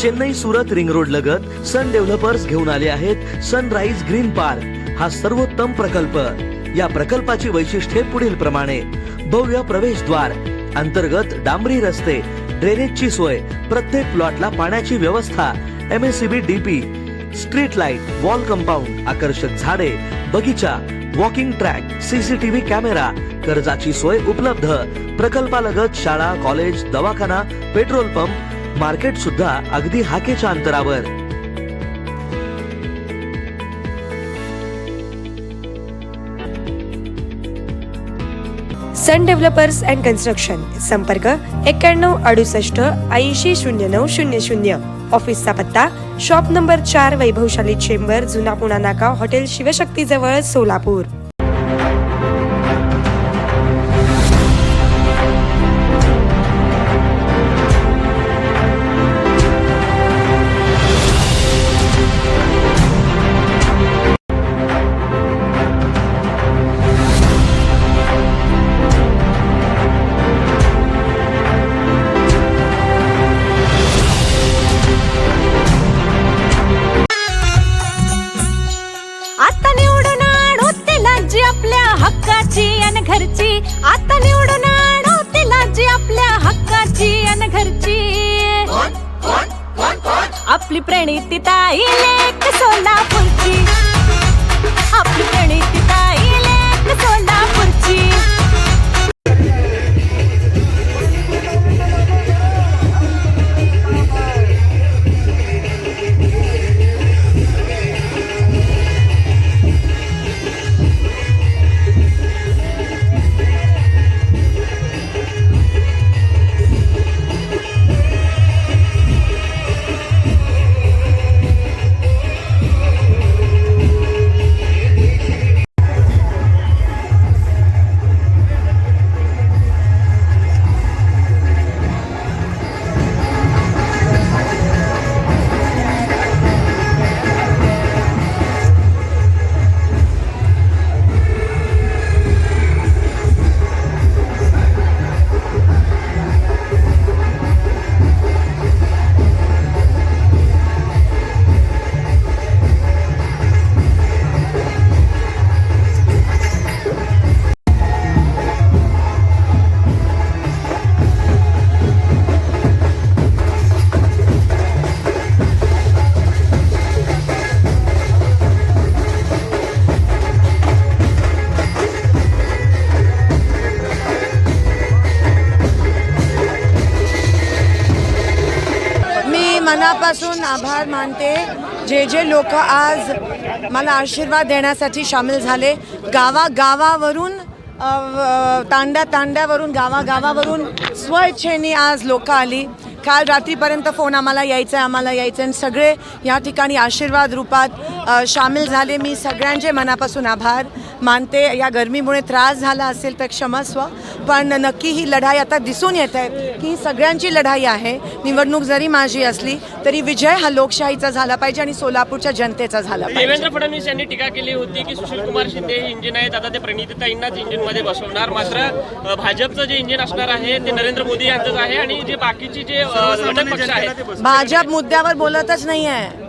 Chennai Surat ring road लगत सन developers घेऊन आले आहेत सनराईज ग्रीन पार्क. हा सर्वोत्तम प्रकल्प. या प्रकल्पाची वैशिष्ट्ये पुढील प्रमाणे. भव्य प्रवेशद्वार अंतर्गत डांबरी रस्ते ड्रेनेजची सोय प्रत्येक प्लॉटला पाण्याची व्यवस्था M S C B DP street light wall compound आकर्षक झाडे बगीचा वॉकिंग ट्रॅक सीसीटीव्ही कॅमेरा कर्जाची सोय उपलब्ध. प्रकल्पालगत शाळा कॉलेज दवाखाना पेट्रोल पंप मार्केट सुद्धा अगदी हाकेच्या अंतरावर. सन डेव्हलपर्स अँड कन्स्ट्रक्शन संपर्क एक्क्याण्णव अडुसष्ट ऐंशी शून्य नऊ शून्य शून्य. ऑफिसचा पत्ता शॉप नंबर चार वैभवशाली चेंबर जुना पुणा नाका हॉटेल शिवशक्ती जवळ सोलापूर. घरची. आता निवडून आणू तिला जी आपल्या हक्काची आणि घरची. आपली प्रणिती ताई लेक सोलापूरची. मनापासून आभार मानते. जे जे लोक आज मला आशीर्वाद देण्यासाठी सामील झाले गावागावावरून तांड्या तांड्यावरून गावागावावरून स्वइच्छेने आज लोक आली. काल रात्रीपर्यंत फोन आम्हाला यायचा आहे आम्हाला यायचं आणि सगळे या ठिकाणी आशीर्वाद रूपात सामील झाले. मी सगळ्यांचे मनापासून आभार मानते. या गरमीमुळे त्रास झाला असेल तर क्षमस्व पण नक्की ही लढाई आता दिसून येत आहे की ही सगळ्यांची लढाई आहे. निवडणूक जरी माझी असली तरी विजय हा लोकशाहीचा झाला पाहिजे आणि सोलापूरच्या जनतेचा झाला पाहिजे. देवेंद्र फडणवीस यांनी टीका केली होती की सुशील कुमार शिंदे हे इंजिन आहेत. आता ते प्रणितीताईंनाच इंजिनमध्ये बसवणार. मात्र भाजपचं जे इंजिन असणार आहे ते नरेंद्र मोदी यांचंच आहे. आणि जे बाकीचे जे घटक पक्ष आहेत भाजप मुद्द्यावर बोलतच नाही आहे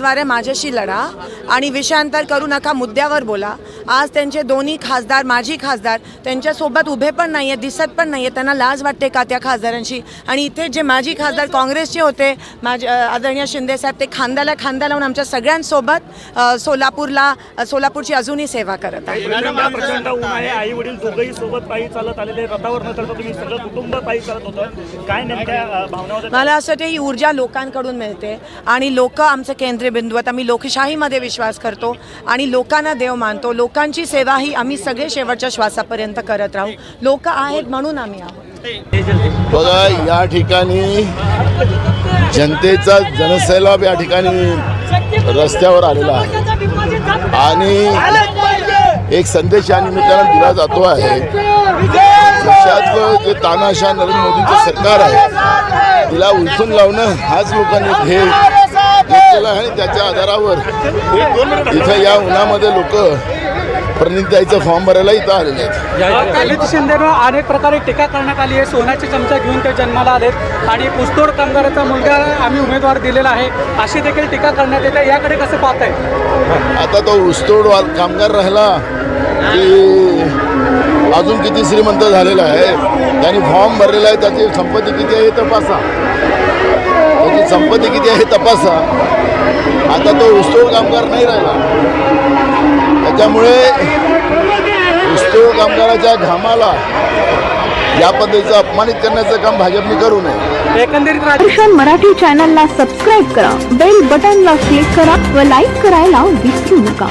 आहे माझ्याशी लढा. आणि विषयांतर करू नका मुद्द्यावर बोला. आज त्यांचे दोन्ही खासदार माजी खासदार त्यांच्यासोबत उभे पण नाही आहेत दिसत पण नाही आहेत त्यांना लाज वाटते का त्या खासदारांशी? आणि इथे जे माजी खासदार काँग्रेसचे होते माझे आदरणीय शिंदेसाहेब ते खांद्याला खांदा लावून आमच्या सगळ्यांसोबत सोलापूरला सोलापूरची अजूनही सेवा करत आहे आई वडील दोघंही सोबत पायी चालत आलेले रथावर न चढता तुम्ही सगळं कुटुंब पायी चालत होतं. काय नेमक्या भावना मला असं वाटतं ही ऊर्जा लोकांकडून मिळते. आणि लोक आमचं केंद्रबिंदू आहेत. आम्ही लोकशाहीमध्ये विश्वास करतो. आणि लोकांना देव मानतो. लोकांची सेवा ही आम्ही सगळे शेवटच्या श्वासापर्यंत करत राहू. लोक आहेत म्हणून आम्ही आहोत. बघा या ठिकाणी जनतेचा जनसैलाब या ठिकाणी रस्त्यावर आलेला आहे. आणि एक संदेश या निमित्तानं दिला जातो आहे. देशातलं जे तानाशा नरेंद्र मोदीचं सरकार आहे तिला उलथून लावणं हाच लोकांनी ध्येय घेतलेला आहे आणि त्याच्या आधारावर इथं या उन्हामध्ये लोक प्रणिताईचं फॉर्म भरायला इथं आलेले आहेत. शिंदेनं अनेक प्रकारे टीका करण्यात आली आहे. सोन्याची चमचा घेऊन ते जन्माला आलेत. आणि पुस्तोड कामगाराचा मुलगा आम्ही उमेदवार दिलेला आहे. अशी देखील टीका करण्यात येते. याकडे कसं पाहताय? आता तो ऊसतोड वा- कामगार राहिला की अजून किती श्रीमंत झालेला आहे. त्यांनी फॉर्म भरलेला आहे. त्याची संपत्ती किती आहे हे तपासा. त्याची संपत्ती किती आहे हे तपासा. आता तो ऊसतोड कामगार नाही राहिला. त्याच्यामुळे ऊसतोड कामगाराच्या घामाला या पद्धतीचं अपमानित करण्याचं काम भाजपने करू नये. एकंदरीत मराठी चॅनलला सबस्क्राईब करा बेल बटनला क्लिक करा व लाईक करायला विसरू नका.